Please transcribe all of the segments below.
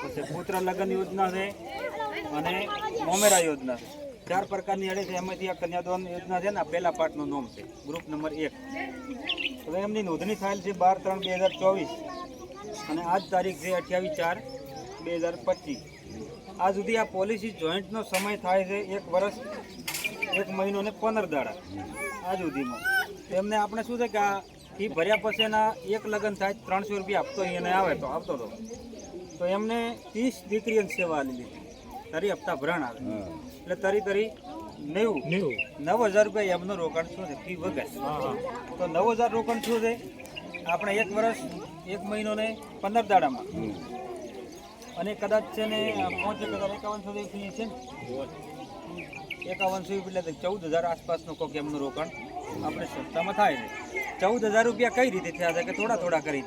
પછી પુત્ર લગ્ન યોજના છે અને મોમેરા યોજના છે. ચાર પ્રકારની અડે છે. એમાંથી આ કન્યાદાન યોજના છે ને, આ પહેલા પાર્ટનું નામ છે. ગ્રુપ નંબર એક. હવે એમની નોંધણી થયેલ છે બાર ત્રણ બે હજાર ચોવીસ. અને આજ તારીખ છે અઠ્યાવીસ ચાર બે હજાર પચીસ. આ સુધી આ પોલિસી જોઈન્ટનો સમય થાય છે એક વર્ષ, એક મહિનો ને પંદર દાડા. આ સુધીમાં. એમને આપણે શું છે કે આ ફી ભર્યા પછીના એક લગ્ન થાય ત્રણસો રૂપિયા આપતો એને આવે તો, આવતો હતો તો એમને ત્રીસ દીકરીઓની સેવા આલી લીધી તરી હપ્તા ભરણ આવે. એટલે તરી તરી નેવું. નવ. હજાર રૂપિયા એમનું રોકાણ શું છે? ફી વગર. તો નવ હજાર રોકાણ શું છે? આપણે એક વર્ષ એક મહિનો ને પંદર દાડામાં. અને કદાચ છે ને પાંચ હજાર એકાવન સુધી ફી છે ને. એકાવન સુધી એટલે ચૌદ હજાર આસપાસનું કોઈક એમનું રોકાણ. આપણે સસ્તામાં થાય છે ચૌદ હજાર રૂપિયા કઈ રીતે થયા છે કે થોડા થોડા કરી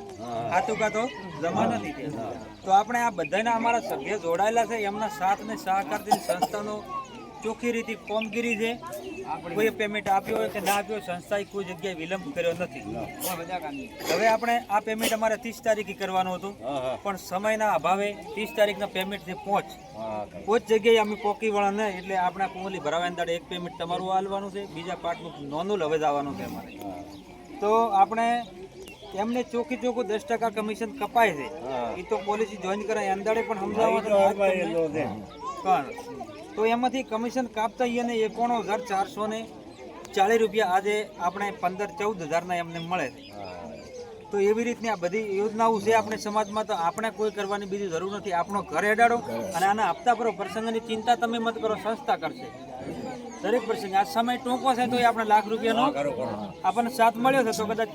હાથું કાતો જમા નથી થયા તો આપણે આ બધાના અમારા સભ્ય જોડાયેલા છે એમના સાથ ને સહકારથી સંસ્થાનો ચોખ્ખી રીતે કામગીરી છે. કોઈ પેમેન્ટ આપ્યો કે ના આપ્યો સંસ્થાએ કોઈ જગ્યાએ વિલંબ કર્યો નથી. હવે આપણે આ પેમેન્ટ અમારે ત્રીસ તારીખે કરવાનું હતું. પણ સમયના અભાવે ત્રીસ તારીખના પેમેન્ટ છે પહોંચ કોઈ જગ્યાએ અમે પોકી વળા ને એટલે આપણે કોમલી ભરાવાની દાડે એક પેમેન્ટ તમારું હાલવાનું છે બીજા પાર્ટનું નોનું હવે જવાનું છે અમારે. તો આપણે એમને ચોકી ચોખ્ખું દસ ટકા કમિશન કપાય છે. એ તો પોલિસી જોઈન કરાય અંદાડે પણ સમજાવવાનું પણ તો એમાંથી કમિશન કાપતા એને એકોણો હજાર ચારસો ને ચાલીસ રૂપિયા આજે આપણે પંદર ચૌદ હજારના એમને મળે તો એવી રીતની આ બધી યોજનાઓ છે આપણે સમાજમાં તો આપણે કોઈ કરવાની બીજી જરૂર નથી. આપણો ઘર હેડાડો અને આના હપ્તા ભરો. પ્રસંગની ચિંતા તમે મત કરો સંસ્થા કરશે. દરેક પ્રસંગે. આ સમય ટૂંકો છે તો એ આપણે લાખ રૂપિયાનો આપણને સાથ મળ્યો છે. તો કદાચ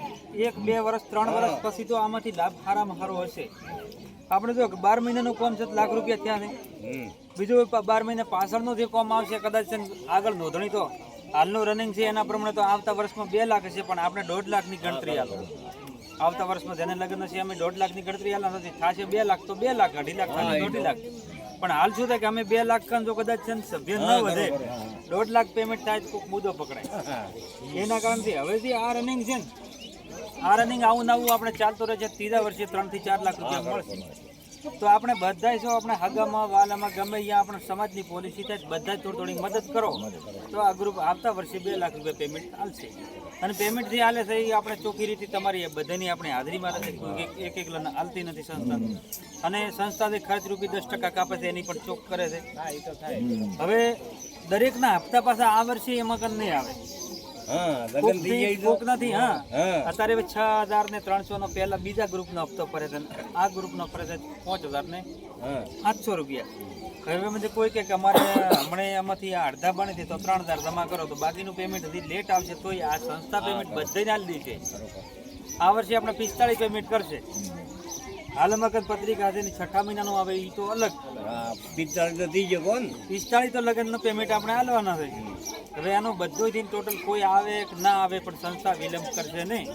એક બે વર્ષ ત્રણ વર્ષ પછી તો આમાંથી લાભ સારામાં સારો હશે. આપણે જો બાર મહિનાનું કોમ છે લાખ રૂપિયા થયા ને. બીજું બાર મહિના પાછળનો જે કોમ આવશે કદાચ આગળ નોંધણી તો હાલનું રનિંગ છે એના પ્રમાણે તો આવતા વર્ષમાં બે લાખ છે પણ આપણે દોઢ લાખની ગણતરી આલો આવતા વર્ષમાં જેને લગ્ન છે અમે દોઢ લાખની ગણતરી આલા નથી. થશે બે લાખ તો બે લાખ અઢી લાખ દોઢ લાખ. પણ હાલ શું થાય કે અમે બે લાખ કાન જો કદાચ છે સભ્ય ન વધે દોઢ લાખ પેમેન્ટ થાય તો કોઈક મુદ્દો પકડાય. એના કારણથી હવેથી આ રનિંગ છે ને આ રનિંગ આવું નવું આપણે ચાલતું રહે છે. ત્રીજા વર્ષે ત્રણથી ચાર લાખ રૂપિયા મળશે. તો આપણે બધા છો આપણે હગામાં વાલામાં ગમે અહીંયા આપણે સમાજની પોલિસી થાય બધા થોડી થોડી મદદ કરો. તો આ ગ્રુપ આવતા વર્ષે બે લાખ રૂપિયા પેમેન્ટ આવશે અને પેમેન્ટ જે હાલે છે એ આપણે ચોખ્ખી રીતે તમારી બધાની આપણે હાજરીમાં રહે છે. એક- એક એક લન હાલતી નથી સંસ્થા અને સંસ્થા જે ખર્ચ રૂપી દસ ટકા કાપે છે એની પણ ચોક કરે છે. હવે દરેકના હપ્તા પાછા આ વર્ષે એમાં કંઈ નહીં આવે. કોક નથી હા. અત્યારે છ હજાર ને ત્રણસો નો પહેલા બીજા ગ્રુપનો હપ્તો ભરે છે. આ ગ્રુપનો ભરે છે પાંચ હજાર ને સાતસો રૂપિયા. હવે મને કોઈ કે કે અમારે હમણે એમાંથી અડધા બને છે તો ત્રણ હજાર જમા કરો તો બાકીનું પેમેન્ટ હજી લેટ આવશે તોય આ સંસ્થા પેમેન્ટ બધાને આલી દી છે આ વર્ષે આપણે પિસ્તાળીસ પેમેન્ટ કરશે. કદ પત્રિકા છે છઠ્ઠા મહિનાનું આવે એ તો અલગ. પિસ્તાળીસ તો લગ્નનું પેમેન્ટ આપણે આલવાના છે. હવે આનો બધો દિન ટોટલ કોઈ આવે કે ના આવે પણ સંસ્થા વિલંબ કરશે નહીં.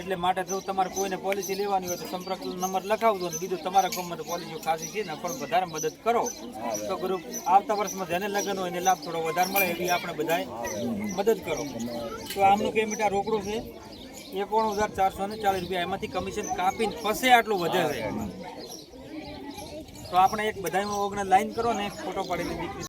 એટલે માટે જો તમારે કોઈને પોલિસી લેવાની હોય તો સંપર્ક નંબર લખાવજો અને બીજું તમારા ગામમાં તો પોલિસીઓ ખાસી છે ને પણ વધારે મદદ કરો. તો ગ્રુપ આવતા વર્ષમાં જેને લગ્ન હોય એને લાભ થોડો વધારે મળે એવી આપણે બધાએ મદદ કરો. તો આમનું પેમેન્ટ આ રોકડું છે. એકોણ હજાર ચારસો ને ચાલીસ રૂપિયા. એમાંથી કમિશન કાપીને પછી આટલું વધે છે. તો આપણે એક બધામાં ઓગણે લાઈન કરો ને ફોટો પાડીને દીકરી